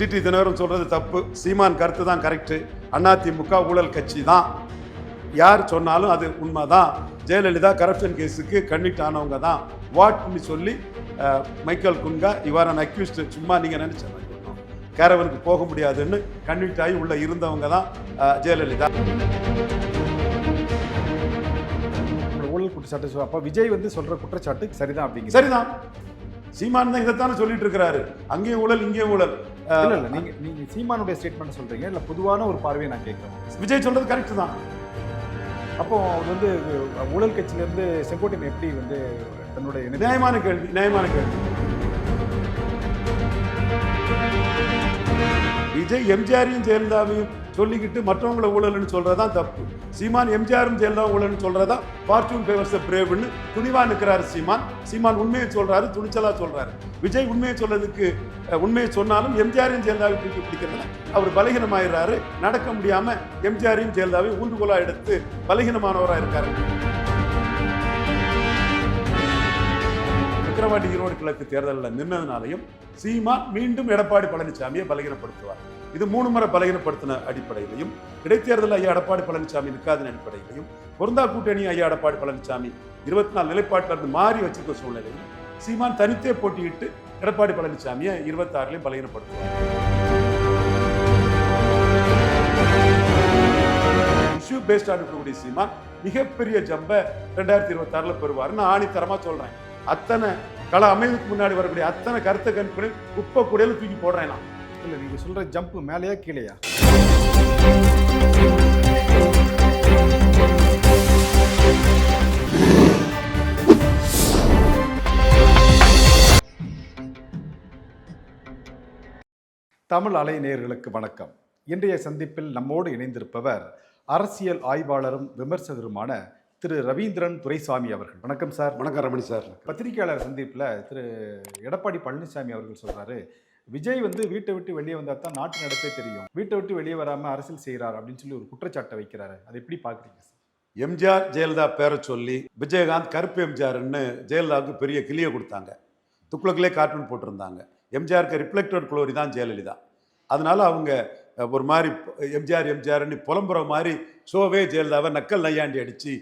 DD Dinakaran சொல்றது தப்பு. சீமான் கருத்து தான் கரெக்டு அதிமுக ஊழல் கட்சி தான். யார் சொன்னாலும் அது உண்மைதான். ஜெயலலிதா கரப்ஷன் கேஸுக்கு கன்விக்ட் ஆனவங்க தான். வாட்னு சொல்லி மைக்கேல் குன்கா இவ்வாறான அக்யூஸ்ட் சும்மா நீங்கள் நினைச்ச. கேரவனுக்கு போக முடியாதுன்னு கன்விக்ட் ஆகி உள்ள இருந்தவங்க தான் ஜெயலலிதா. ஊழல் குற்றச்சாட்டு அப்போ விஜய் வந்து சொல்ற குற்றச்சாட்டு சரிதான் அப்படிங்க. சரிதான். சீமான் தான் இதைத்தானே சொல்லிட்டு இருக்கிறாரு. அங்கேயும் ஊழல் இங்கேயும் ஊழல். இல்ல இல்ல நீங்க நீங்க சீமானுடைய ஸ்டேட்மெண்ட் சொல்றீங்க இல்ல பொதுவான ஒரு பார்வையை நான் கேட்கிறேன். விஜய் சொல்றது கரெக்ட் தான். அப்போ அவர் வந்து ஊழல் கட்சியில இருந்து செங்கோட்டையன் எப்படி வந்து தன்னுடைய நியாயமான கேள்வி நியாயமான கேள்வி. விஜய் எம்ஜிஆரையும் ஜெயலலிதாவையும் சொல்லிக்கிட்டு மற்றவங்கள ஊழல்னு சொல்கிறதான் தப்பு. சீமான் எம்ஜிஆரும் ஜெயலலிதா ஊழல்னு சொல்றதா? ஃபார்ச்சூன் ஃபேவர்ஸ் பிரேவ்னு துணிவா நிற்கிறாரு சீமான். சீமான் உண்மையை சொல்றாரு துணிச்சலா சொல்றாரு. விஜய் உண்மையை சொல்றதுக்கு உண்மையை சொன்னாலும் எம்ஜிஆரையும் ஜெயலலிதாவையும் தூக்கி பிடிக்கிறதுல அவர் பலகீனமாயிடுறாரு. நடக்க முடியாம எம்ஜிஆரையும் ஜெயலலிதாவையும் ஊன்றுகோலாக எடுத்து பலகீனமானவராக இருக்காரு. விக்கிரவாண்டி ஈரோடு கிழக்கு தேர்தலில் நின்னதுனாலையும் சீமான் மீண்டும் எடப்பாடி பழனிசாமியை பலகீனப்படுத்துவார். இது மூணு முறை பலகீனப்படுத்தின அடிப்படையிலையும் இடைத்தேர்தல் ஐயா எடப்பாடி பழனிசாமி நிற்காதன் அடிப்படையிலையும் பொருந்தா கூட்டணி ஐயா எடப்பாடி பழனிசாமி இருபத்தி நாலு நிலைப்பாட்டில் இருந்து மாறி வச்சிருக்க சூழ்நிலையில் சீமான் தனித்தே போட்டியிட்டு எடப்பாடி பழனிசாமியை இருபத்தாறுலையும் பலகீனப்படுத்துவார். இஷ்யூ பேஸ்டாக இருக்கக்கூடிய சீமான் மிகப்பெரிய ஜம்பை ரெண்டாயிரத்தி இருபத்தாறுல பெறுவார்னு ஆணித்தரமா சொல்றேன். அத்தனை கள அமைவுக்கு முன்னாடி வரக்கூடிய அத்தனை கருத்தை கணிப்புகளில் உப்ப கூடையில தூக்கி போடுறேன் நான். இல்ல நீங்க சொல்ற ஜம்ப் மேலேயா கீழேயா? தமிழ் அலை நேயர்களுக்கு வணக்கம். இன்றைய சந்திப்பில் நம்மோடு இணைந்திருப்பவர் அரசியல் ஆய்வாளரும் விமர்சகருமான திரு ரவீந்திரன் துரைசாமி அவர்கள். வணக்கம் சார். வணக்கம் ரமணி சார். பத்திரிகையாளர் சந்திப்பில் திரு எடப்பாடி பழனிசாமி அவர்கள் சொல்றாரு விஜய் வந்து வீட்டை விட்டு வெளியே வந்தால் தான் நாட்டு நடப்பே தெரியும். வீட்டை விட்டு வெளியே வராமல் அரசியல் செய்கிறார் அப்படின்னு சொல்லி ஒரு குற்றச்சாட்டை வைக்கிறாரு. அதை எப்படி பார்க்குறீங்க எம்ஜிஆர் ஜெயலலிதா பேரை சொல்லி விஜயகாந்த் கருப்பு எம்ஜிஆர்னு ஜெயலலிதாவுக்கு பெரிய கிளியை கொடுத்தாங்க. துக்ளக்கிலே கார்ட்டூன் போட்டிருந்தாங்க. எம்ஜிஆருக்கு ரிஃப்ளெக்டட் குளோரி தான் ஜெயலலிதா. அதனால அவங்க ஒரு மாதிரி எம்ஜிஆர் எம்ஜிஆர்னு புலம்புற மாதிரி ஷோவே ஜெயலலிதாவை நக்கல் நையாண்டி அடித்து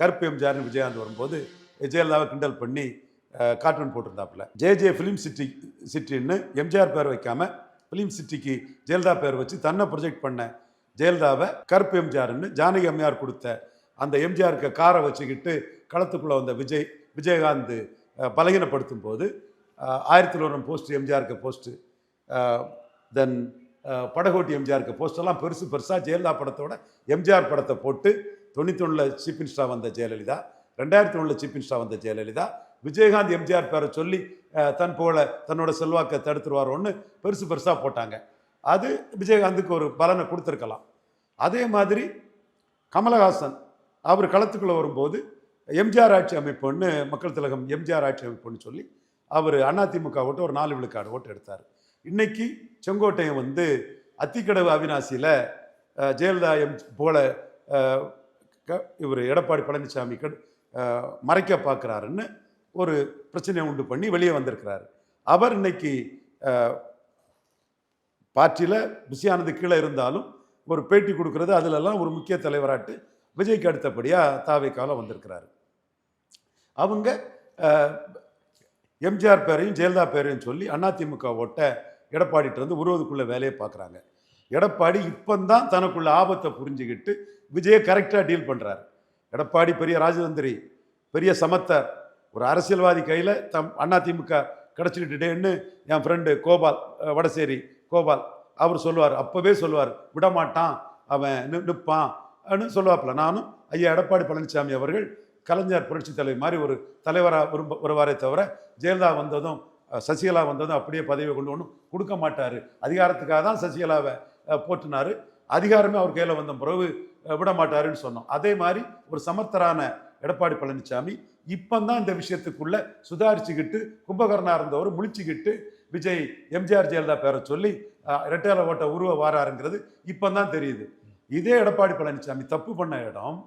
கருப்பு எம்ஜிஆர்னு விஜயகாந்த் வரும்போது ஜெயலலிதாவை கிண்டல் பண்ணி கார்ட்டூன் போட்டிருந்தாப்புல. ஜே ஜே ஃபிலிம் சிட்டி சிட்டின்னு எம்ஜிஆர் பேர் வைக்காம ஃபிலிம் சிட்டிக்கு ஜெயலலிதா பேர் வச்சு தன்னை ப்ரொஜெக்ட் பண்ண ஜெயலலிதாவை கருப்பு எம்ஜிஆர்னு ஜானகி அம்மையார் கொடுத்த அந்த எம்ஜிஆருக்கு காரை வச்சுக்கிட்டு களத்துக்குள்ளே வந்த விஜய் விஜயகாந்த் பலகீனப்படுத்தும் போது ஆயிரத்தி நூறு போஸ்ட் எம்ஜிஆருக்கு போஸ்ட்டு தென் படகோட்டி எம்ஜிஆருக்கு போஸ்டெல்லாம் பெருசு பெருசாக ஜெயலலிதா படத்தோட எம்ஜிஆர் படத்தை போட்டு தொண்ணூத்தொன்னில் சீஃப் மினிஸ்டராக வந்த ஜெயலலிதா ரெண்டாயிரத்தி ஒன்றில் சீஃப் மினிஸ்டராக வந்த ஜெயலலிதா விஜயகாந்த் எம்ஜிஆர் பேரை சொல்லி தன் போல தன்னோட செல்வாக்கை தடுத்துருவாரோன்னு பெருசு பெருசாக போட்டாங்க. அது விஜயகாந்துக்கு ஒரு பலனை கொடுத்துருக்கலாம். அதே மாதிரி கமலஹாசன் அவர் களத்துக்குள்ளே வரும்போது எம்ஜிஆர் ஆட்சி அமைப்புன்னு மக்கள் திலகம் எம்ஜிஆர் ஆட்சி அமைப்புன்னு சொல்லி அவர் அதிமுக ஓட்டு ஒரு நாலு விழுக்காடு ஓட்டு எடுத்தார். இன்னைக்கு செங்கோட்டையன் வந்து அத்திக்கடவு அவினாசியில் ஜெயலலிதா எம் போல இவர் எடப்பாடி பழனிசாமி மறைக்க பார்க்குறாருன்னு ஒரு பிரச்சனையை உண்டு பண்ணி வெளியே வந்திருக்கிறாரு. அவர் இன்னைக்கு பார்ட்டியில் பிஸியானது கீழே இருந்தாலும் ஒரு பேட்டி கொடுக்கறது அதிலெல்லாம் ஒரு முக்கிய தலைவராட்டு விஜய்க்கு அடுத்தபடியாக தாவேக்கால வந்திருக்கிறாரு. அவங்க எம்ஜிஆர் பேரையும் ஜெயலலிதா பேரையும் சொல்லி அதிமுக ஓட்ட எடப்பாடிட்டு வந்து உருவதுக்குள்ள வேலையை பார்க்குறாங்க. எடப்பாடி இப்போந்தான் தனக்குள்ள ஆபத்தை புரிஞ்சுக்கிட்டு விஜயை கரெக்டாக டீல் பண்ணுறாரு எடப்பாடி பெரிய ராஜதந்திரி பெரிய சமத்தர் ஒரு அரசியல்வாதி கையில் தம் அதிமுக கிடச்சிக்கிட்டுட்டேன்னு என் ஃப்ரெண்டு கோபால் வடசேரி கோபால் அவர் சொல்லுவார். அப்போவே சொல்லுவார் விடமாட்டான் அவன் நி- நிற்பான் அப்படின்னு சொல்லுவாப்புல. நானும் ஐயா எடப்பாடி பழனிசாமி அவர்கள் கலைஞர் புரட்சி தலைவர் மாதிரி ஒரு தலைவராக விரும்ப வருவாரே தவிர ஜெயலலிதா வந்ததும் சசிகலா வந்ததும் அப்படியே பதவியை கொண்டு ஒன்றும் கொடுக்க மாட்டார். அதிகாரத்துக்காக தான் சசிகலாவை போற்றினார். அதிகாரமே அவர் கையில் வந்த பிறகு விடமாட்டாருன்னு விட மாட்டாருன்னு சொன்னோம். அதே மாதிரி ஒரு சமர்த்தரான எடப்பாடி பழனிசாமி இப்பந்தான் இந்த விஷயத்துக்குள்ள சுதாரிச்சுக்கிட்டு கும்பகர்ணா இருந்தவர் முழிச்சுக்கிட்டு விஜய் எம்ஜிஆர் ஜெயலலிதா பேரை சொல்லி இரட்டையாள ஓட்டை ஓட்ட உருவ வாராருங்கிறது இப்பந்தான் தெரியுது. இதே எடப்பாடி பழனிசாமி தப்பு பண்ண இடம்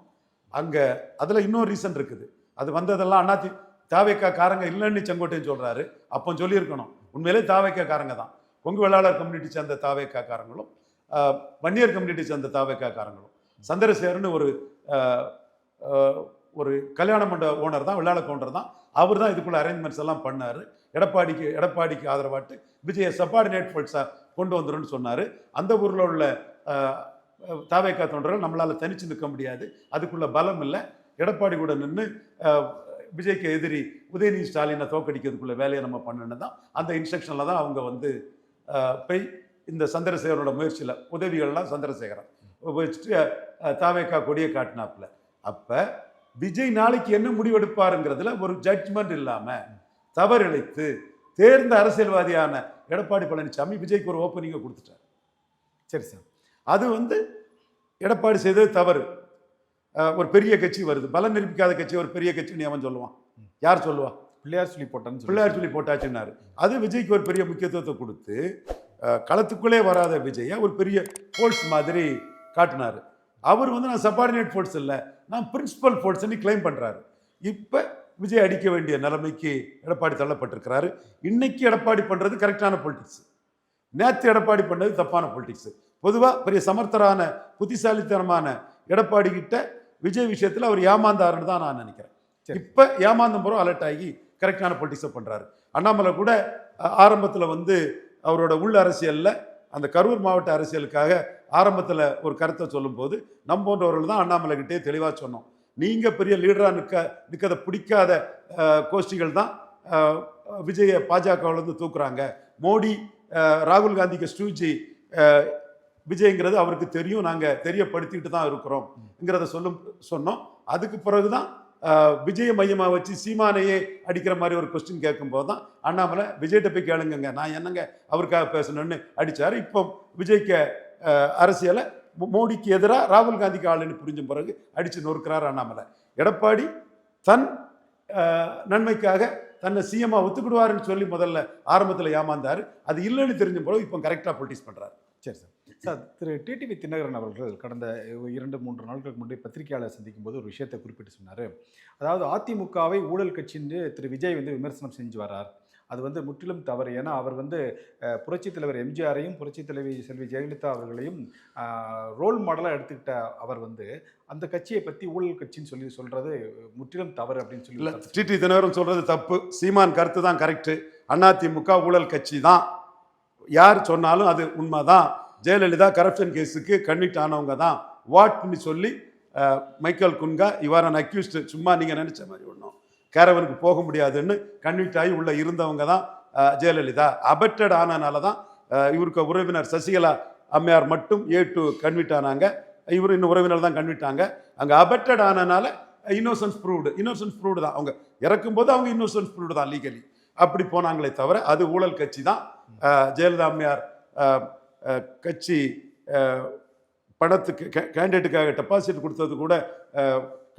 அங்கே அதில் இன்னொரு ரீசன் இருக்குது. அது வந்ததெல்லாம் அண்ணாத்தி தாவேக்கா காரங்க இல்லைன்னு செங்கோட்டையன் சொல்கிறாரு அப்போ சொல்லியிருக்கணும். உண்மையிலே தாவேக்கா காரங்க தான். கொங்கு வேளாளர் கம்யூனிட்டி சேர்ந்த தாவேக்காக்காரங்களும் காரங்களும் வன்னியர் கம்யூனிட்டி சேர்ந்த தாவேக்காக்காரங்களும். சந்திரசேகர்னு ஒரு ஒரு கல்யாண மண்டப ஓனர் தான் வெள்ளாள கவுண்டர் தான். அவர் தான் இதுக்குள்ள அரேஞ்ச்மெண்ட்ஸ் எல்லாம் பண்ணார். எடப்பாடிக்கு எடப்பாடிக்கு ஆதரவாட்டு விஜயை சப்பார்டினேட் ஃபோர்ஸாக கொண்டு வந்துடும் சொன்னார். அந்த ஊரில் உள்ள தாவேக்கா தொண்டர்கள் நம்மளால் தனிச்சு நிற்க முடியாது. அதுக்குள்ள பலம் இல்லை. எடப்பாடி கூட நின்று விஜய்க்கு எதிரி உதயநிதி ஸ்டாலினை தோக்கடிக்கிறதுக்குள்ள வேலையை நம்ம பண்ணணும் தான் அந்த இன்ஸ்ட்ரக்ஷனில் தான் அவங்க வந்து போய் இந்த சந்திரசேகரோட முயற்சியில் உதவிகள்லாம் சந்திரசேகரன் வச்சுட்டு தாவேக்கா கொடியை காட்டினாப்புல. அப்போ விஜய் நாளைக்கு என்ன முடிவெடுப்பாருங்கிறதுல ஒரு ஜட்ஜ்மெண்ட் இல்லாமல் தவறிழைத்து தேர்ந்த அரசியல்வாதியான எடப்பாடி பழனிசாமி விஜய்க்கு ஒரு ஓப்பனிங்கை கொடுத்துட்டார். சரி சார். அது வந்து எடப்பாடி செய்தது தவறு. ஒரு பெரிய கட்சி வருது. பலம் நிரூபிக்காத கட்சி ஒரு பெரிய கட்சின்னு அவன் சொல்லுவான். யார் சொல்லுவா? பிள்ளையார் சொல்லி போட்டான்னு சொல்லி பிள்ளையார் சொல்லி போட்டாச்சுன்னாரு. அது விஜய்க்கு ஒரு பெரிய முக்கியத்துவத்தை கொடுத்து களத்துக்குள்ளே வராத விஜயை ஒரு பெரிய ஃபோர்ஸ் மாதிரி காட்டினார். அவர் வந்து நான் சப்பார்டினேட் ஃபோர்ஸ் இல்லை. நான் பிரின்சிபல் ஃபோர்ஸ்னு கிளைம் பண்ணுறாரு இப்போ விஜய் அடிக்க வேண்டிய நிலைமைக்கு எடப்பாடி தள்ளப்பட்டிருக்கிறாரு. இன்னைக்கு எடப்பாடி பண்ணுறது கரெக்டான பொலிட்டிக்ஸ் நேற்று எடப்பாடி பண்ணது தப்பான பொலிட்டிக்ஸ் பொதுவாக பெரிய சமர்த்தரான புத்திசாலித்தனமான எடப்பாடி கிட்ட விஜய் விஷயத்தில் அவர் ஏமாந்தாருன்னு தான் நான் நினைக்கிறேன். சரி. இப்போ ஏமாந்தம் புறம் அலர்ட் ஆகி கரெக்டான பொலிட்டிக்ஸை பண்ணுறாரு அண்ணாமலை கூட ஆரம்பத்தில் வந்து அவரோட உள் அரசியலில் அந்த கரூர் மாவட்ட அரசியலுக்காக ஆரம்பத்தில் ஒரு கருத்தை சொல்லும்போது நம் போன்றவர்கள் தான் அண்ணாமலை கிட்டே தெளிவாக சொன்னோம். நீங்கள் பெரிய லீடராக நிற்க நிற்கதை பிடிக்காத கோஷ்டிகள் தான் விஜயை பாஜகவிலேருந்து தூக்குறாங்க. மோடி ராகுல் காந்திக்கு ஸ்டூஜி விஜய்ங்கிறது அவருக்கு தெரியும். நாங்கள் தெரியப்படுத்திட்டு தான் இருக்கிறோம்ங்கிறத சொல்லும் சொன்னோம். அதுக்கு பிறகு தான் விஜய மையமாக வச்சு சீமானையே அடிக்கிற மாதிரி ஒரு கொஸ்டின் கேட்கும்போது தான் அண்ணாமலை விஜய்கிட்ட போய் கேளுங்கங்க. நான் என்னங்க அவருக்காக பேசணும்னு அடித்தார் இப்போ விஜய்க்கு அரசியலை மோ- மோடிக்கு எதிராக ராகுல் காந்திக்கு ஆளுன்னு புரிஞ்ச பிறகு அடித்து நொறுக்கிறார் அண்ணாமலை. எடப்பாடி தன் நன்மைக்காக தன்னை சிஎம்மா ஒத்துக்கிடுவாருன்னு சொல்லி முதல்ல ஆரம்பத்தில் ஏமாந்தார். அது இல்லைன்னு தெரிஞ்ச பிறகு இப்போ கரெக்டாக பொலிட்டிக்ஸ் பண்ணுறாரு சரி சார். சார் திரு. டிடிவி தினகரன் அவர்கள் கடந்த இரண்டு மூன்று நாட்களுக்கு முன்னாடி பத்திரிகையாளர் சந்திக்கும் போது ஒரு விஷயத்தை குறிப்பிட்டு சொன்னார். அதாவது அதிமுகவை ஊழல் கட்சின்னு திரு. விஜய் வந்து விமர்சனம் செஞ்சு வரார் அது வந்து முற்றிலும் தவறு. ஏன்னா அவர் வந்து புரட்சித் தலைவர் எம்ஜிஆரையும் புரட்சித் தலைவி செல்வி ஜெயலலிதா அவர்களையும் ரோல் மாடலாக எடுத்துக்கிட்ட அவர் வந்து அந்த கட்சியை பற்றி ஊழல் கட்சின்னு சொல்லி சொல்றது முற்றிலும் தவறு அப்படின்னு சொல்லி டிடி தினகரன் சொல்கிறது தப்பு. சீமான் கருத்து தான் கரெக்டு அதிமுக ஊழல் கட்சி தான். யார் சொன்னாலும் அது உண்மைதான். ஜெயலலிதா கரப்ஷன் கேஸுக்கு கன்விக்ட் ஆனவங்க தான். வாட்னு சொல்லி மைக்கேல் குன்கா இவ்வாறு அக்யூஸ்டு சும்மா நீங்கள் நினச்ச மாதிரி ஒன்றும் கேரவனுக்கு போக முடியாதுன்னு கன்விக்ட் ஆகி உள்ளே இருந்தவங்க தான் ஜெயலலிதா. அபெக்டட் ஆனனால தான் இவருக்கு உறவினர் சசிகலா அம்மையார் மட்டும் ஏ டு கன்விட் ஆனாங்க. இவர் இன்னும் உறவினர் தான் கன்விட்டாங்க அங்கே அபெக்டட் ஆனனால இன்னோசன்ஸ் ப்ரூவ்டு இன்னோசன்ஸ் ப்ரூவ்டு தான். அவங்க இறக்கும்போது அவங்க இன்னோசன்ஸ் ப்ரூவ்டு தான் லீகலி அப்படி போனாங்களே தவிர அது ஊழல் கட்சி தான். ஜெயலலிதா அம்மையார் கட்சி பணத்துக்கு கேண்டிடேட்டுக்காக டெபாசிட் கொடுத்தது கூட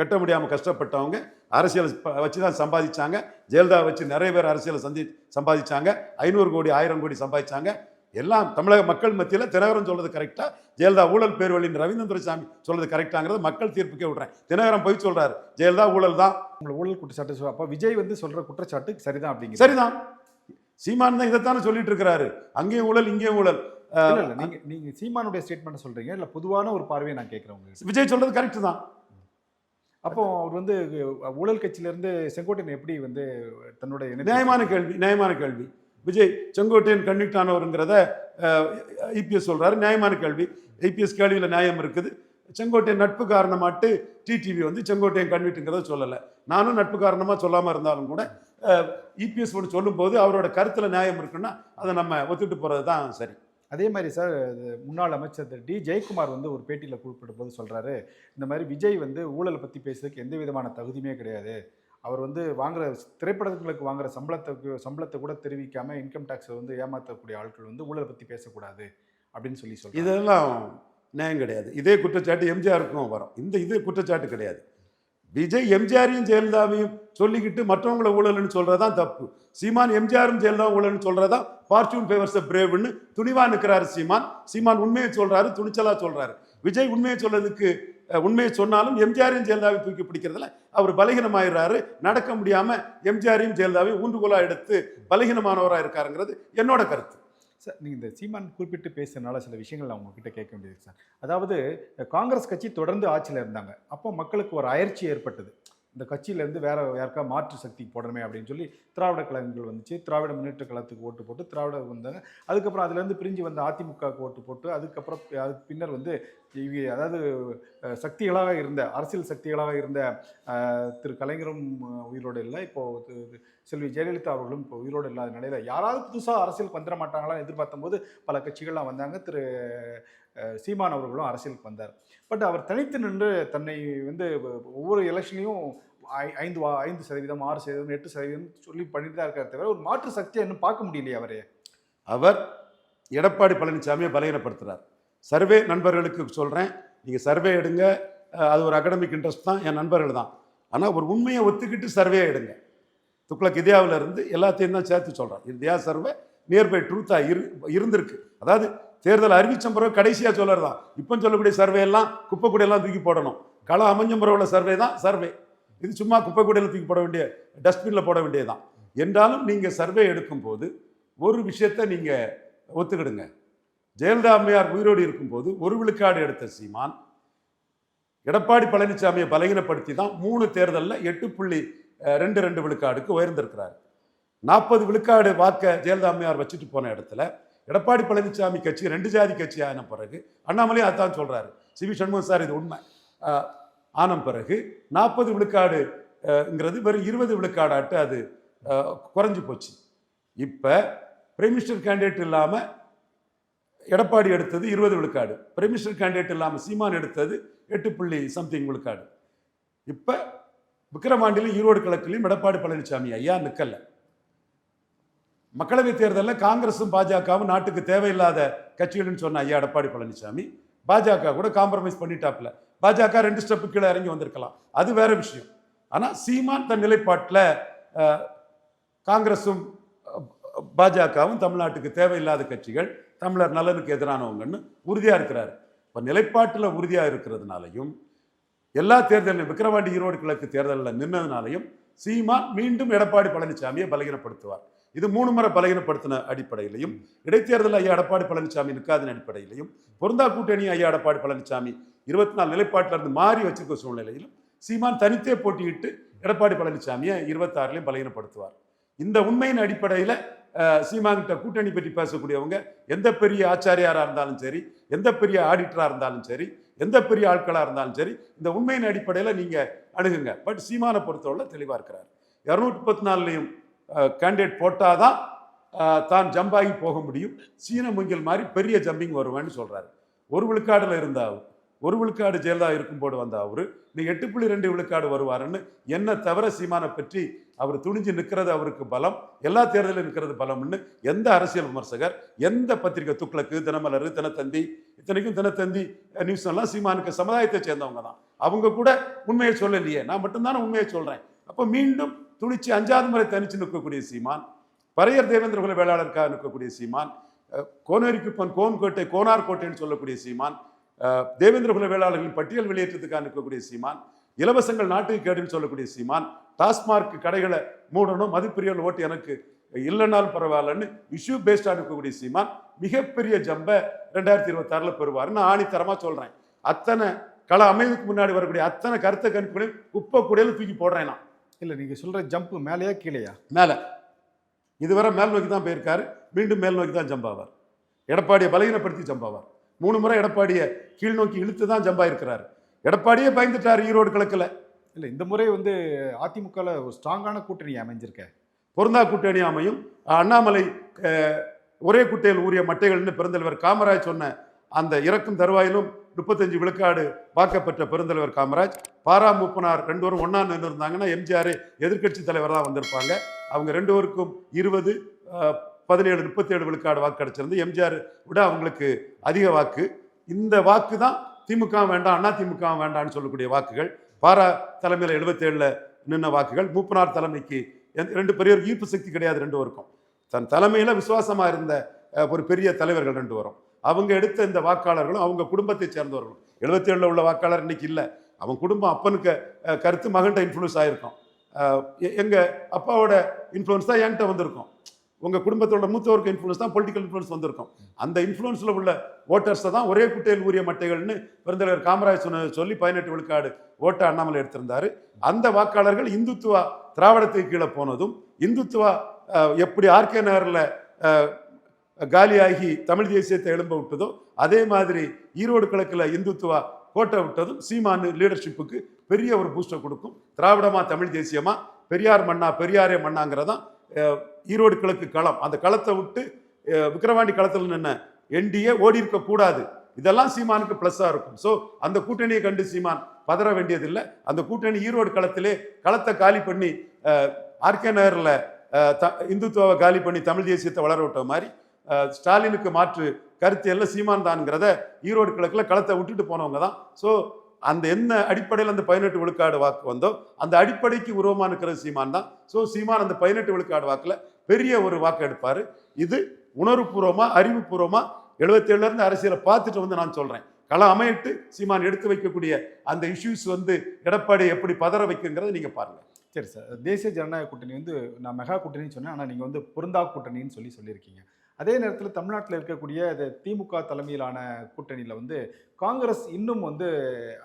கட்ட முடியாமல் கஷ்டப்பட்டவங்க அரசியல் வச்சு தான் சம்பாதிச்சாங்க. ஜெயலலிதா வச்சு நிறைய பேர் அரசியலை சந்தி சம்பாதிச்சாங்க. ஐநூறு கோடி ஆயிரம் கோடி சம்பாதிச்சாங்க. எல்லாம் தமிழக மக்கள் மத்தியில் தினகரன் சொல்றது கரெக்டா ஜெயலலிதா ஊழல் பேர்வழின்னு ரவீந்திர துரைசாமி சொல்றது கரெக்டாங்கிறது மக்கள் தீர்ப்புக்கே விடுறேன். தினகரன் போய் சொல்றாரு. ஜெயலலிதா ஊழல் தான். உங்களை ஊழல் குற்றச்சாட்டு அப்போ விஜய் வந்து சொல்ற குற்றச்சாட்டு சரிதான் அப்படிங்கிற சரிதான். சீமான் தான் இதைத்தானே சொல்லிட்டு இருக்கிறாரு. அங்கேயும் ஊழல் இங்கேயும் ஊழல். நீங்க நீங்க சீமானுடைய ஸ்டேட்மெண்ட் சொல்றீங்க இல்ல பொதுவான ஒரு பார்வையை நான் கேட்கிறேன் விஜய் சொல்றது கரெக்ட் தான். அப்போ அவர் வந்து ஊழல் கட்சியில இருந்து செங்கோட்டையன் எப்படி வந்து தன்னுடைய நியாயமான கேள்வி நியாயமான கேள்வி. விஜய் செங்கோட்டையன் கன்விக்ட் ஆனவருங்கிறத ஐபிஎஸ் சொல்றாரு நியாயமான கேள்வி. ஐபிஎஸ் கேள்வியில் நியாயம் இருக்குது. செங்கோட்டையன் நட்பு காரணமாட்டு டிடிவி வந்து செங்கோட்டையன் கன்விக்ட்டுங்கிறத சொல்லலை. நானும் நட்பு காரணமாக சொல்லாமல் இருந்தாலும் கூட இபிஎஸ் ஒன்று சொல்லும்போது அவரோட கருத்தில் நியாயம் இருக்குன்னா அதை நம்ம ஒத்துட்டு போகிறது தான் சரி. அதே மாதிரி சார் முன்னாள் அமைச்சர் திரு டி. ஜெயக்குமார் வந்து ஒரு பேட்டியில் குறிப்பிட்ட போது சொல்கிறாரு இந்த மாதிரி விஜய் வந்து ஊழலை பற்றி பேசுறதுக்கு எந்த விதமான தகுதியுமே கிடையாது. அவர் வந்து வாங்குற திரைப்படங்களுக்கு வாங்குற சம்பளத்துக்கு சம்பளத்தை கூட தெரிவிக்காமல் இன்கம் டேக்ஸை வந்து ஏமாற்றக்கூடிய ஆட்கள் வந்து ஊழலை பற்றி பேசக்கூடாது அப்படின்னு சொல்லி சொல்லி இதெல்லாம் நியாயம் கிடையாது. இதே குற்றச்சாட்டு எம்ஜிஆருக்கும் வரும். இந்த இது குற்றச்சாட்டு கிடையாது. விஜய் எம்ஜிஆரையும் ஜெயலலிதாவையும் சொல்லிக்கிட்டு மற்றவங்கள ஊழல்னு சொல்கிறதான் தப்பு. சீமான் எம்ஜிஆரும் ஜெயலலிதா ஊழல்னு சொல்கிறதான் ஃபார்ச்சூன் ஃபேவர்ஸ் பிரேவ்னு துணிவா நிற்கிறாரு சீமான். சீமான் உண்மையை சொல்கிறாரு துணிச்சலாக சொல்கிறாரு விஜய் உண்மையை சொல்றதுக்கு உண்மையை சொன்னாலும் எம்ஜிஆரையும் ஜெயலலிதாவை தூக்கி பிடிக்கிறதுல அவர் பலகீனமாயிடுறாரு. நடக்க முடியாமல் எம்ஜிஆரையும் ஜெயலலிதாவையும் ஊன்றுகோலாக எடுத்து பலகீனமானவராக இருக்காருங்கிறது என்னோட கருத்து. சார் நீங்கள் இந்த சீமான் குறிப்பிட்டு பேசுறதுனால சில விஷயங்கள் நான் உங்ககிட்ட கேட்க வேண்டியது சார். அதாவது காங்கிரஸ் கட்சி தொடர்ந்து ஆட்சியில் இருந்தாங்க. அப்போ மக்களுக்கு ஒரு அயற்சி ஏற்பட்டது. இந்த கட்சியிலேருந்து வேற யாருக்கா மாற்று சக்தி போடணுமே அப்படின்னு சொல்லி திராவிட கழகங்கள் வந்துச்சு. திராவிட முன்னேற்ற கழகத்துக்கு ஓட்டு போட்டு திராவிட வந்தாங்க. அதுக்கப்புறம் அதுலேருந்து பிரிஞ்சு வந்த அதிமுகவுக்கு ஓட்டு போட்டு அதுக்கப்புறம் அதுக்கு பின்னர் வந்து இவங்க அதாவது சக்திகளாக இருந்த அரசியல் சக்திகளாக இருந்த திரு கலைஞரும் உயிரோடு இல்லை. இப்போது செல்வி ஜெயலலிதா அவர்களும் இப்போ உயிரோடு இல்லாத நிலையில் யாராவது புதுசாக அரசியலுக்கு வந்துட மாட்டாங்களான்னு எதிர்பார்த்தபோது பல கட்சிகள்லாம் வந்தாங்க. திரு சீமான் அவர்களும் அரசியலுக்கு வந்தார். பட் அவர் தனித்து நின்று தன்னை வந்து ஒவ்வொரு எலெக்ஷன்லையும் ஐ- ஐந்து வா ஐந்து சதவீதம் ஆறு சதவீதம் எட்டு சதவீதம் சொல்லி பண்ணிட்டு தான் இருக்காரு தவிர ஒரு மாற்று சக்தியை இன்னும் பார்க்க முடியலையே அவரே. அவர் எடப்பாடி பழனிசாமியை பலகீனப்படுத்துகிறார் சர்வே நண்பர்களுக்கு சொல்கிறேன் நீங்கள் சர்வே எடுங்க. அது ஒரு அகடமிக் இன்ட்ரெஸ்ட் தான். என் நண்பர்கள் தான். ஆனால் ஒரு உண்மையை ஒத்துக்கிட்டு சர்வே எடுங்க. துக்ளக் இந்தியாவில் இருந்து எல்லாத்தையும் தான் சேர்த்து சொல்கிறான் இந்தியா சர்வே நியர்பை ட்ரூத்தாக இரு இருந்திருக்கு. அதாவது தேர்தல் அறிவிச்ச பிறகு கடைசியாக சொல்லறது தான் இப்போ சொல்லக்கூடிய சர்வே எல்லாம் குப்பைக்கூடையெல்லாம் தூக்கி போடணும். களம் அமைஞ்ச பிறகு உள்ள சர்வே தான் சர்வே. இது சும்மா குப்பைக்கூடையில் தூக்கி போட வேண்டிய டஸ்ட்பினில் போட வேண்டியதுதான். என்றாலும் நீங்கள் சர்வே எடுக்கும்போது ஒரு விஷயத்தை நீங்கள் ஒத்துக்கிடுங்க. ஜெயலலிதா அம்மையார் உயிரோடு இருக்கும்போது ஒரு விழுக்காடு எடுத்த சீமான் எடப்பாடி பழனிசாமியை பலகீனப்படுத்தி தான் மூணு தேர்தலில் எட்டு புள்ளி ரெண்டு ரெண்டு விழுக்காடுக்கு உயர்ந்திருக்கிறார். நாற்பது விழுக்காடு வாக்க ஜெயலலிதாமையார் வச்சுட்டு போன இடத்துல எடப்பாடி பழனிசாமி கட்சி ரெண்டு ஜாதி கட்சி ஆன பிறகு அண்ணாமலையும் அதான் சொல்கிறாரு சி. வி. சண்முகம் சார் இது உண்மை. ஆன பிறகு நாற்பது விழுக்காடுங்கிறது வெறும் இருபது விழுக்காடாட்டு அது குறைஞ்சி குறைஞ்சு போச்சு. இப்போ பிரைம் மினிஸ்டர் கேண்டிடேட் இல்லாமல் எடப்பாடி எடுத்தது இருபது விழுக்காடு. பிரைம் மினிஸ்டர் கேண்டிடேட் இல்லாமல் சீமான் எடுத்தது எட்டு புள்ளி சம்திங் விழுக்காடு. இப்போ விக்கிரமாண்டிலும் ஈரோடு கிழக்குலையும் எடப்பாடி பழனிசாமி ஐயா நிற்கல மக்களவைத் தேர்தலில் காங்கிரஸும் பாஜகவும் நாட்டுக்கு தேவையில்லாத கட்சிகள்னு சொன்ன ஐயா எடப்பாடி பழனிசாமி பாஜக கூட காம்ப்ரமைஸ் பண்ணிட்டாப்ல பாஜக ரெண்டு ஸ்டெப்பு கீழே இறங்கி வந்திருக்கலாம். அது வேற விஷயம். ஆனால் சீமான் தன் நிலைப்பாட்டில் காங்கிரஸும் பாஜகவும் தமிழ்நாட்டுக்கு தேவையில்லாத கட்சிகள் தமிழர் நலனுக்கு எதிரானவங்கன்னு உறுதியாக இருக்கிறாரு. இப்போ நிலைப்பாட்டில் உறுதியாக இருக்கிறதுனாலையும் எல்லா தேர்தலிலும் விக்கிரவாண்டி ஈரோடு கிழக்கு தேர்தலில் நின்னதுனாலையும் சீமா மீண்டும் எடப்பாடி பழனிசாமியை பலகீனப்படுத்துவார். இது மூணு முறை பலகீனப்படுத்தின அடிப்படையிலையும் இடைத்தேர்தல் ஐயா எடப்பாடி பழனிசாமி நிற்காதன் அடிப்படையிலையும் பொருந்தா கூட்டணி ஐயா எடப்பாடி பழனிசாமி இருபத்தி நாலு நிலைப்பாட்டில் இருந்து மாறி வச்சிருக்க சூழ்நிலையிலும் சீமான் தனித்தே போட்டியிட்டு எடப்பாடி பழனிசாமியை இருபத்தாறுலையும் பலகீனப்படுத்துவார். இந்த உண்மையின் அடிப்படையில் சீமான்கிட்ட கூட்டணி பற்றி பேசக்கூடியவங்க எந்த பெரிய ஆச்சாரியாராக இருந்தாலும் சரி எந்த பெரிய ஆடிட்டராக இருந்தாலும் சரி எந்த பெரிய ஆட்களாக இருந்தாலும் சரி இந்த உண்மையின் அடிப்படையில் நீங்கள் அணுகுங்க. பட் சீமானை பொறுத்தவரை தெளிவாக இருக்கிறார். இரநூத்தி முப்பத்தி நாலுலையும் கேண்டிடேட் போட்டால் தான் தான் ஜம்பாகி போக முடியும். சீன முங்கில் மாதிரி பெரிய ஜம்பிங் வருவேன்னு சொல்கிறாரு ஒரு விழுக்காடில் இருந்தால் அவர். ஒரு விழுக்காடு ஜெயலலிதா இருக்கும்போது வந்த அவர். நீ எட்டு புள்ளி ரெண்டு விழுக்காடு வருவாருன்னு என்ன தவிர சீமானை பற்றி அவர் துணிஞ்சு நிற்கிறது அவருக்கு பலம். எல்லா தேர்தலும் நிற்கிறது பலம்னு எந்த அரசியல் விமர்சகர் எந்த பத்திரிகை துக்ளக்கு தினமலர் தினத்தந்தி இத்தனைக்கும் தினத்தந்தி நியூஸ் எல்லாம் சீமானுக்கு சமுதாயத்தை சேர்ந்தவங்க தான். அவங்க கூட உண்மையை சொல்லலையே. நான் மட்டும்தானே உண்மையை சொல்கிறேன் அப்போ மீண்டும் துணிச்சு அஞ்சாவது முறை தனிச்சு நிற்கக்கூடிய சீமான் பரையர் தேவேந்திர குல வேளாளருக்காக நிற்கக்கூடிய சீமான் கோனேரிக்குப்பன் கோன்கோட்டை கோனார் கோட்டைன்னு சொல்லக்கூடிய சீமான் அஹ், தேவேந்திர குல வேளாளர்களின் பட்டியல் வெளியேற்றத்துக்காக நிற்கக்கூடிய சீமான் இலவசங்கள் நாட்டுக்கு கேடுன்னு சொல்லக்கூடிய சீமான் டாஸ்மார்க் கடைகளை மூடணும் மதிப்பிரியல் ஓட்டு எனக்கு இல்லைனாலும் பரவாயில்லன்னு இஷ்யூ பேஸ்டாக இருக்கக்கூடிய சீமான் மிகப்பெரிய ஜம்பை ரெண்டாயிரத்தி இருபத்தாறில் பெறுவார் நான் ஆணித்தரமாக சொல்கிறேன் அத்தனை கள அமைவுக்கு முன்னாடி வரக்கூடிய அத்தனை கருத்தை கணிப்புகளையும் குப்பை கூடையில தூக்கி போடுறேன் நான். இல்லை நீங்கள் சொல்கிற ஜம்ப் மேலேயா கீழேயா? மேலே. இதுவரை மேல் நோக்கி தான் போயிருக்காரு. மீண்டும் மேல் நோக்கி தான் ஜம்பாவார் எடப்பாடியை பலகீனப்படுத்தி ஜம்பாவார் மூணு முறை எடப்பாடியை கீழ் நோக்கி இழுத்து தான் ஜம்பா இருக்கிறாரு எடப்பாடியே பயந்துட்டார் ஈரோடு கிழக்கில். இல்லை இந்த முறை வந்து அதிமுகவில் ஒரு ஸ்ட்ராங்கான கூட்டணி அமைஞ்சிருக்க? பொருந்தா கூட்டணி அமையும். அண்ணாமலை ஒரே குட்டையில் ஊறிய மட்டைகள்னு பெருந்தலைவர் காமராஜ் சொன்ன அந்த இறக்கும் தருவாயிலும் முப்பத்தஞ்சு விழுக்காடு வாக்கப்பெற்ற பெருந்தலைவர் காமராஜ். பாரா மூப்பனார் ரெண்டு பேரும் ஒன்றா நின்று இருந்தாங்கன்னா எம்ஜிஆர் எதிர்க்கட்சி தலைவர் தான் வந்திருப்பாங்க. அவங்க ரெண்டு பேருக்கும் இருபது பதினேழு முப்பத்தேழு விழுக்காடு வாக்கு கிடைச்சிருந்து எம்ஜிஆர் விட அவங்களுக்கு அதிக வாக்கு. இந்த வாக்கு தான் திமுக வேண்டாம் அண்ணா திமுக வேண்டாம்னு சொல்லக்கூடிய வாக்குகள். பாரா தலைமையில் எழுபத்தேழில் நின்ன வாக்குகள். மூப்பனார் தலைமைக்கு ரெண்டு பெரியவருக்கு ஈர்ப்பு சக்தி கிடையாது ரெண்டு பேருக்கும். தன் தலைமையில் விசுவாசமாக இருந்த ஒரு பெரிய தலைவர்கள் ரெண்டு வரும். அவங்க எடுத்த இந்த வாக்காளர்களும் அவங்க குடும்பத்தை சேர்ந்தவர்களும். எழுபத்தேழில் உள்ள வாக்காளர் இன்னைக்கு இல்லை. அவன் குடும்பம் அப்பனுக்கு கருத்து மகன்கிட்ட இன்ஃப்ளூன்ஸ் ஆகிருக்கும் எங்கள் எ- அப்பாவோட இன்ஃப்ளூயன்ஸ் தான் என்கிட்ட வந்திருக்கும். உங்கள் குடும்பத்தோட மூத்தவருக்கு இன்ஃப்ளூயன்ஸ் தான் பொலிட்டிக்கல் இன்ஃப்ளூன்ஸ் வந்திருக்கும். அந்த இன்ஃப்ளூன்ஸில் உள்ள ஓட்டர்ஸை தான் ஒரே குட்டையில் ஊரிய மட்டைகள்னு பெருந்தலைவர் காமராஜ் சொன்ன சொல்லி பதினெட்டு விழுக்காடு ஓட்டை அண்ணாமலை எடுத்திருந்தாரு. அந்த வாக்காளர்கள் இந்துத்துவா திராவிடத்துக்கு கீழே போனதும் இந்துத்துவா எப்படி ஆர்கே நகரில் காலியாகி தமிழ் தேசியத்தை எழும்ப விட்டதோ அதே மாதிரி ஈரோடு கிழக்கில் இந்துத்துவா கோட்டை விட்டதும் சீமானு லீடர்ஷிப்புக்கு பெரிய ஒரு பூஸ்டர் கொடுக்கும். திராவிடமா தமிழ் தேசியமா பெரியார் மண்ணா பெரியாரே மண்ணாங்கிறதான் ஈரோடு கிழக்கு களம். அந்த களத்தை விட்டு விக்கிரவாண்டி களத்தில் நின்ன என்டிஏ ஓடி இருக்கக்கூடாது இதெல்லாம் சீமானுக்கு ப்ளஸ்ஸாக இருக்கும். ஸோ அந்த கூட்டணியை கண்டு சீமான் பதற வேண்டியதில்லை. அந்த கூட்டணி ஈரோடு களத்திலே களத்தை காலி பண்ணி ஆர்கே நகரில் இந்துத்துவாவை காலி பண்ணி தமிழ் தேசியத்தை வளர விட்ட மாதிரி ஸ்டாலினுக்கு மாற்று கருத்து எல்லாம் சீமான் தான்ங்கிறத ஈரோடு கிழக்கில் களத்தை விட்டுட்டு போனவங்க தான். ஸோ அந்த என்ன அடிப்படையில் அந்த பதினெட்டு விழுக்காடு வாக்கு வந்தோ அந்த அடிப்படைக்கு உருவமாக இருக்கிறது சீமான் தான். ஸோ சீமான் அந்த பதினெட்டு விழுக்காடு வாக்கில் பெரிய ஒரு வாக்கு எடுப்பார். இது உணர்வுபூர்வமாக அறிவுபூர்வமாக எழுபத்தேழுலேருந்து அரசியலை பார்த்துட்டு வந்து நான் சொல்கிறேன் களம் அமையிட்டு சீமான் எடுத்து வைக்கக்கூடிய அந்த இஷ்யூஸ் வந்து எடப்பாடி எப்படி பதற வைக்குங்கிறத நீங்கள் பாருங்கள் சரி சார். தேசிய ஜனநாயக கூட்டணி வந்து நான் மெகா கூட்டணின்னு சொன்னேன். ஆனால் நீங்கள் வந்து பொருந்தா கூட்டணின்னு சொல்லி சொல்லியிருக்கீங்க. அதே நேரத்தில் தமிழ்நாட்டில் இருக்கக்கூடிய அது திமுக தலைமையிலான கூட்டணியில் வந்து காங்கிரஸ் இன்னும் வந்து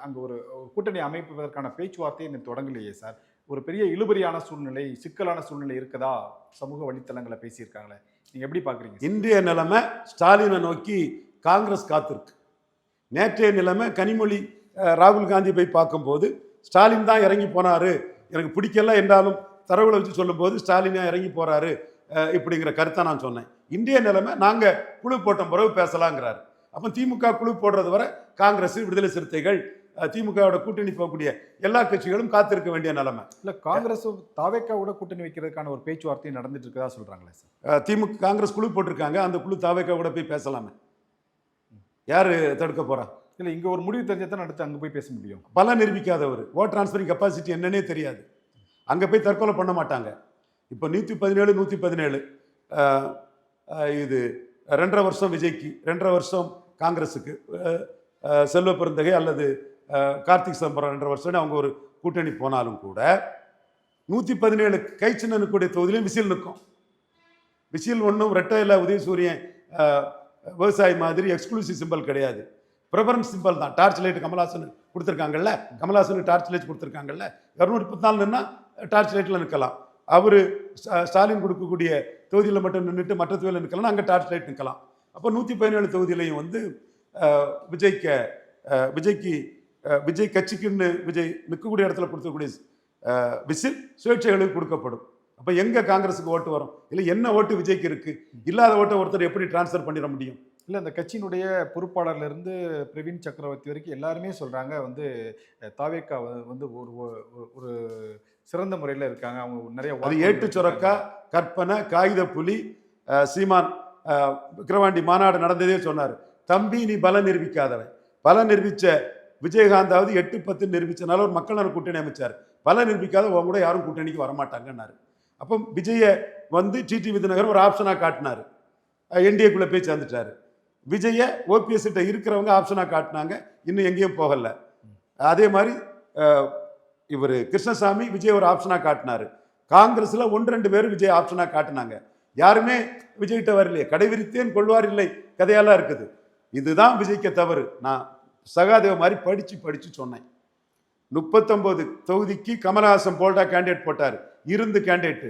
அங்கே ஒரு கூட்டணி அமைப்பதற்கான பேச்சுவார்த்தையை இன்னும் தொடங்கலையே சார். ஒரு பெரிய இழுபறியான சூழ்நிலை சிக்கலான சூழ்நிலை இருக்கதா? சமூக வலைத்தளங்களை பேசியிருக்காங்களே. நீங்கள் எப்படி பார்க்குறீங்க இன்றைய நிலைமை ஸ்டாலினை நோக்கி காங்கிரஸ் காத்திருக்கு. நேற்றைய நிலைமை கனிமொழி ராகுல் காந்தி போய் பார்க்கும்போது ஸ்டாலின் தான் இறங்கி போனாரு. எனக்கு பிடிக்கல என்றாலும் தரவுகளை வச்சு சொல்லும்போது ஸ்டாலினா இறங்கி போறாரு அஹ், இப்படிங்கிற கருத்தை நான் சொன்னேன். இந்திய நிலைமை நாங்கள் குழு போட்ட பிறகு பேசலாங்கிறாரு. அப்போ திமுக குழு போடுறது வரை காங்கிரஸ் விடுதலை சிறுத்தைகள் திமுகவோட கூட்டணி போகக்கூடிய எல்லா கட்சிகளும் காத்திருக்க வேண்டிய நிலைமை. இல்லை காங்கிரஸ் தாவேக்காவோட கூட்டணி வைக்கிறதுக்கான ஒரு பேச்சுவார்த்தை நடந்துட்டு இருக்கதா சொல்கிறாங்களே சார்? திமுக காங்கிரஸ் குழு போட்டிருக்காங்க. அந்த குழு தாவேக்கா கூட போய் பேசலாமே. யார் தடுக்க போறா? இல்லை இங்கே ஒரு முடிவு தெரிஞ்சதான் அடுத்து அங்கே போய் பேச முடியும். பல நிரூபிக்காதவர். ஓட் டிரான்ஸ்ஃபரிங் கெப்பாசிட்டி என்னன்னே தெரியாது. அங்கே போய் தற்கொலை பண்ண மாட்டாங்க. இப்போ நூற்றி பதினேழு நூற்றி பதினேழு இது ரெண்டரை வருஷம் விஜய்க்கு ரெண்டரை வருஷம் காங்கிரஸுக்கு செல்வ பெருந்தகை அல்லது கார்த்திக் சிதம்பரம் ரெண்டரை வருஷம்னு அவங்க ஒரு கூட்டணி போனாலும் கூட நூற்றி பதினேழு கை சின்னனுக்குடைய தொகுதியிலும் விசில் நிற்கும். விசில் ஒன்றும் ரெட்டையில் உதயசூரியன் விவசாயி மாதிரி எக்ஸ்க்ளூசிவ் சிம்பல் கிடையாது. ப்ரிஃபரன்ஸ் சிம்பல் தான். டார்ச் லைட் கமல்ஹாசன் கொடுத்துருக்காங்கல்ல? கமல்ஹாசனுக்கு டார்ச் லைட் கொடுத்துருக்காங்கல்ல? இரநூறு முப்பத்தி நாலு டார்ச் லைட்டில் நிற்கலாம். அவர் ஸ்டாலின் கொடுக்கக்கூடிய தொகுதியில் மட்டும் நின்றுட்டு மற்ற தொகுதியில் நிற்கலாம் அங்கே டார்ச் லைட் நிற்கலாம். அப்போ நூற்றி பதினேழு தொகுதியிலையும் வந்து விஜய்க்க விஜய்க்கு விஜய்க்கு விஜய் கட்சிக்குன்னு விஜய் நிற்கக்கூடிய இடத்துல கொடுக்கக்கூடிய விசில் சுயேட்சைகளுக்கு கொடுக்கப்படும். அப்போ எங்கே காங்கிரஸுக்கு ஓட்டு வரும்? இல்லை என்ன ஓட்டு விஜய்க்கு இருக்குது இல்லாத ஓட்டை ஒருத்தர் எப்படி டிரான்ஸ்ஃபர் பண்ணிட முடியும்? இல்லை இந்த கட்சியினுடைய பொறுப்பாளர்ல இருந்து பிரவீன் சக்கரவர்த்தி வரைக்கும் எல்லாருமே சொல்றாங்க வந்து தாவேக்கா வந்து ஒரு ஒரு- சிறந்த முறையில் இருக்காங்க. அவங்க நிறைய அது ஏட்டு சுரக்கா கற்பனை காகித புலி சீமான் அஹ், விக்கிரவாண்டி மாநாடு நடந்ததே சொன்னார். தம்பி நீ பலம் நிரூபிக்காதவன். பலம் நிரூபிச்ச விஜயகாந்தாவது எட்டு பத்து நிரூபிச்சனால ஒரு மக்கள் நல கூட்டணி அமைச்சார். பலம் நிரூபிக்காத உங்க கூட யாரும் கூட்டணிக்கு வரமாட்டாங்கன்னாரு. அப்போ விஜய வந்து டிடி விதிநகர் ஒரு ஆப்ஷனாக காட்டினார். என்டிஏக்குள்ளே போய் சேர்ந்துட்டாரு. விஜயை ஓபிஎஸ்கிட்ட இருக்கிறவங்க ஆப்ஷனாக காட்டினாங்க. இன்னும் எங்கேயும் போகல. அதே மாதிரி இவர் கிருஷ்ணசாமி விஜய் ஒரு ஆப்ஷனாக காட்டினாரு. காங்கிரஸில் ஒன்று ரெண்டு பேர் விஜய் ஆப்ஷனாக காட்டினாங்க. யாருமே விஜய்கிட்ட வரலையே. கடைவிரித்தேன் கொள்வார் இல்லை கதையெல்லாம் இருக்குது. இதுதான் விஜய்க்கு தவறு. நான் சகாதேவ மாதிரி படித்து படித்து சொன்னேன். முப்பத்தொம்போது தொகுதிக்கு கமலஹாசன் போல்டா கேண்டிடேட் போட்டார். இருந்து கேண்டிடேட்டு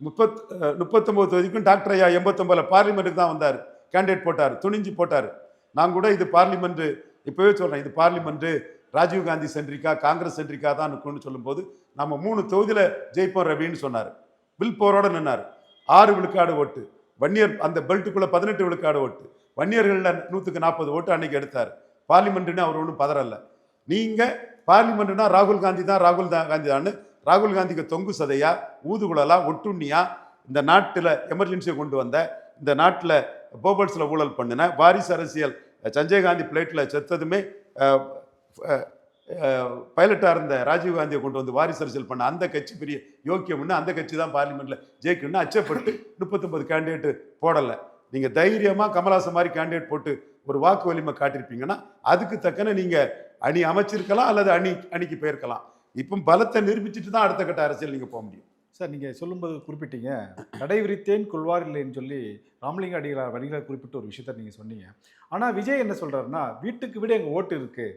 முப்பத் முப்பத்தொம்போது தொகுதிக்கும் டாக்டர் ஐயா எண்பத்தொம்பதில் பார்லிமெண்ட்டுக்கு தான் வந்தார். கேண்டிடேட் போட்டார் துணிஞ்சு போட்டார். நான் கூட இது பார்லிமெண்ட்டு இப்போவே சொல்கிறேன் இது பார்லிமெண்ட்டு ராஜீவ் காந்தி சென்ட்ரிக்கா காங்கிரஸ் சென்ட்ரிக்கா தான் இருக்கும்னு சொல்லும்போது நம்ம மூணு தொகுதியில் ஜெயிப்போம் ரவின்னு சொன்னார். வில் போரோட நின்னார். ஆறு விழுக்காடு ஓட்டு வன்னியர் அந்த பெல்ட்டுக்குள்ளே பதினெட்டு விழுக்காடு ஓட்டு வன்னியர்களில் நூற்றுக்கு நாற்பது ஓட்டு அன்னைக்கு எடுத்தார். பார்லிமெண்ட்டுன்னு அவர் ஒன்றும் பதறல நீங்கள் பார்லிமெண்ட்டுனா ராகுல் காந்தி தான் ராகுல் தான் காந்தி தான் ராகுல் காந்திக்கு தொங்கு சதையா ஊதுகுழலா ஒட்டுண்ணியா இந்த நாட்டில் எமர்ஜென்சியை கொண்டு வந்த இந்த நாட்டில் போபல்ஸில் ஊழல் பண்ணின வாரிசு அரசியல் சஞ்சய் காந்தி பிளேட்டில் செத்ததுமே பைலட்டாக இருந்த ராஜீவ் காந்தியை கொண்டு வந்து வாரிசு அரசியல் பண்ண அந்த கட்சி பெரிய யோக்கியம்னு அந்த கட்சி தான் பார்லிமெண்ட்டில் ஜெயிக்கணும்னு அச்சப்பட்டு முப்பத்தொம்பது கேண்டிடேட்டு போடலை. நீங்கள் தைரியமாக கமலாசன் மாதிரி கேண்டிடேட் போட்டு ஒரு வாக்கு வலிமை காட்டியிருப்பீங்கன்னா அதுக்கு தக்கன நீங்கள் அணி அமைச்சிருக்கலாம் அல்லது அணி அணிக்கு போயிருக்கலாம். இப்போ பலத்தை நிரூபிச்சுட்டு தான் அடுத்த கட்ட அரசியல் நீங்கள் போக முடியும். சார் நீங்கள் சொல்லும்போது குறிப்பிட்டீங்க. கடை விரித்தேன் கொள்வார் இல்லைன்னு சொல்லி ராமலிங்க அடிகளார் வடிகளை குறிப்பிட்ட ஒரு விஷயத்த நீங்கள் சொன்னீங்க. ஆனால் விஜய் என்ன சொல்றாருன்னா வீட்டுக்கு வீடு எங்கள் ஓட்டு இருக்கு.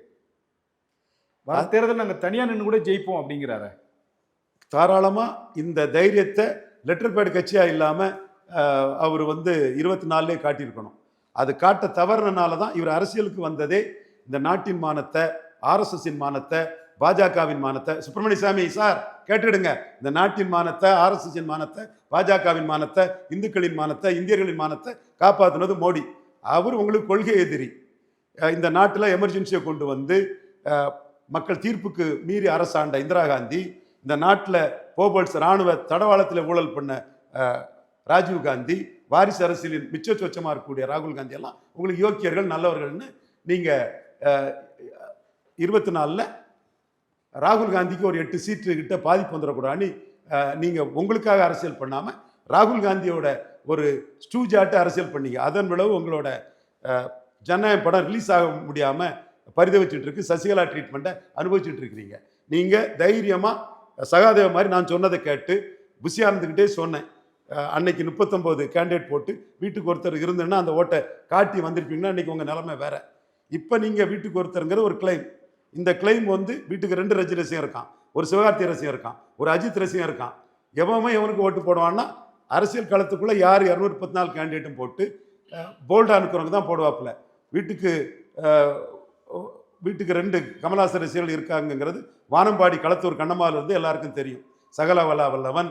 வர தேர்தல் நாங்கள் தனியாக நின்று கூட ஜெயிப்போம் அப்படிங்கிறாரு. தாராளமாக இந்த தைரியத்தை லெட்டர் பேட் கட்சியாக இல்லாமல் அவர் வந்து இருபத்தி நாலுலேயே காட்டியிருக்கணும். அது காட்ட தவறுனால தான் இவர் அரசியலுக்கு வந்ததே இந்த நாட்டின் மானத்தை ஆர்எஸ்எஸ்ஸின் மானத்தை பாஜகவின் மானத்தை சுப்பிரமணிய சாமி சார் கேட்டுடுங்க. இந்த நாட்டின் மானத்தை ஆர்எஸ்எஸின் மானத்தை பாஜகவின் மானத்தை இந்துக்களின் மானத்தை இந்தியர்களின் மானத்தை காப்பாற்றினது மோடி. அவர் உங்களுக்கு கொள்கை எதிரி. இந்த நாட்டில் எமர்ஜென்சியை கொண்டு வந்து மக்கள் தீர்ப்புக்கு மீறி அரசாண்ட இந்திரா காந்தி இந்த நாட்டில் போபல்ஸ் இராணுவ தடவாளத்தில் ஊழல் பண்ண ராஜீவ் காந்தி வாரிசு அரசியலின் மிச்ச சொச்சமாக இருக்கக்கூடிய ராகுல் காந்தி எல்லாம் உங்களுக்கு யோக்கியர்கள் நல்லவர்கள்னு நீங்கள் இருபத்தி நாலில் ராகுல் காந்திக்கு ஒரு எட்டு சீட்டு கிட்ட பாதிப்பு வந்துடக்கூடாதுன்னு நீங்கள் உங்களுக்காக அரசியல் பண்ணாமல் ராகுல் காந்தியோட ஒரு ஸ்டூஜாட்டு அரசியல் பண்ணீங்க. அதன் விளைவு உங்களோட ஜனநாயக ஜனநாயகம் படம் ரிலீஸ் ஆக முடியாமல் பரிதவிச்சுட்டு இருக்கு. சசிகலா ட்ரீட்மெண்ட்டை அனுபவிச்சுட்டு இருக்கிறீங்க. நீங்கள் தைரியமாக சகாதேவ மாதிரி நான் சொன்னதை கேட்டு புஷியாக இருந்துக்கிட்டே சொன்னேன். அன்னைக்கு முப்பத்தொம்போது கேண்டிடேட் போட்டு வீட்டுக்கு ஒருத்தர் இருந்தேன்னா அந்த ஓட்டை காட்டி வந்திருப்பீங்கன்னா அன்றைக்கி உங்கள் நிலமை வேறு. இப்போ நீங்கள் வீட்டுக்கு ஒருத்தருங்கிற ஒரு கிளைம் இந்த கிளைம் வந்து வீட்டுக்கு ரெண்டு ரஜி ரசிகம் இருக்கான். ஒரு சிவகார்த்தி ரசிகம் இருக்கான். ஒரு அஜித் ரசிகம் இருக்கான். எவன் எவனுக்கு ஓட்டு போடுவான்னா அரசியல் களத்துக்குள்ளே யார் இரநூறு பத்து நாலு கேண்டிடேட்டும் போட்டு போல்டாக இருக்கிறவங்க தான் போடுவாப்புல. வீட்டுக்கு வீட்டுக்கு ரெண்டு கமலாசன் ரசிகர்கள் இருக்காங்கங்கிறது வானம்பாடி களத்தூர் கண்ணம்மாவில் இருந்து எல்லாருக்கும் தெரியும். சகலவலா வல்லவன்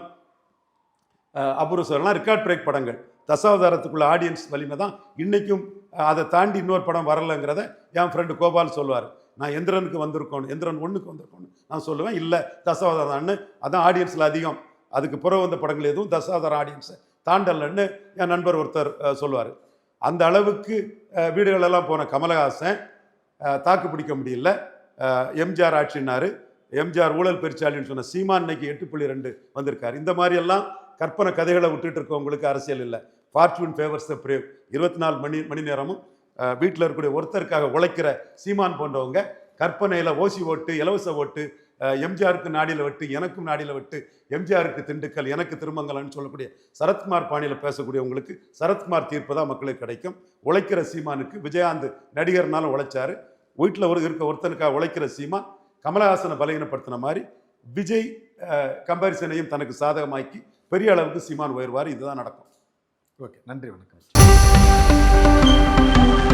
அஹ், அபூர்வ சொல்லலாம் ரெக்கார்ட் பிரேக் படங்கள். தசாவதாரத்துக்குள்ள ஆடியன்ஸ் வலிமை தான் இன்றைக்கும் அதை தாண்டி இன்னொரு படம் வரலைங்கிறத என் ஃப்ரெண்டு கோபால் சொல்லுவார். நான் எந்திரனுக்கு வந்திருக்கோம் எந்திரன் ஒன்றுக்கு வந்திருக்கோன்னு நான் சொல்லுவேன் இல்லை தசாவதான்னு அதான் ஆடியன்ஸில் அதிகம். அதுக்கு பிறகு வந்த படங்கள் எதுவும் தசாவதாரம் ஆடியன்ஸை தாண்டலன்னு என் நண்பர் ஒருத்தர் சொல்லுவார். அந்த அளவுக்கு வீடுகளெல்லாம் போன கமலஹாசன் தாக்கு பிடிக்க முடியல. எம்ஜிஆர் ஆட்சினார் எம்ஜிஆர் ஊழல் பெருச்சாளின்னு சொன்ன சீமான் இன்னைக்கு எட்டு புள்ளி ரெண்டு வந்திருக்காரு. இந்த மாதிரியெல்லாம் கற்பனை கதைகளை விட்டுட்டு இருக்கவங்களுக்கு அரசியல் இல்லை. ஃபார்ச்சூன் ஃபேவர்ஸ் த பிரேவ் இருபத்தி நாலு மணி மணி நேரமும் வீட்டில் இருக்கக்கூடிய ஒருத்தருக்காக உழைக்கிற சீமான் போன்றவங்க கற்பனையில் ஓசி ஓட்டு இலவச ஓட்டு எம்ஜிஆருக்கு நாடியில் வெட்டு எனக்கும் நாடியில் வெட்டு எம்ஜிஆருக்கு திண்டுக்கல் எனக்கு திருமங்கலம்னு சொல்லக்கூடிய சரத்குமார் பாணியில் பேசக்கூடியவங்களுக்கு சரத்குமார் தீர்ப்பு தான் மக்களுக்கு கிடைக்கும். உழைக்கிற சீமானுக்கு விஜயாந்த் நடிகர்னாலும் உழைச்சாரு. வீட்டில் ஒரு இருக்க ஒருத்தனுக்காக உழைக்கிற சீமான் கமலஹாசனை பலகீனப்படுத்தின மாதிரி விஜய் கம்பாரிசனையும் தனக்கு சாதகமாக்கி பெரிய அளவுக்கு சீமான் உயர்வார். இதுதான் நடக்கும். ஓகே நன்றி வணக்கம். Thank you.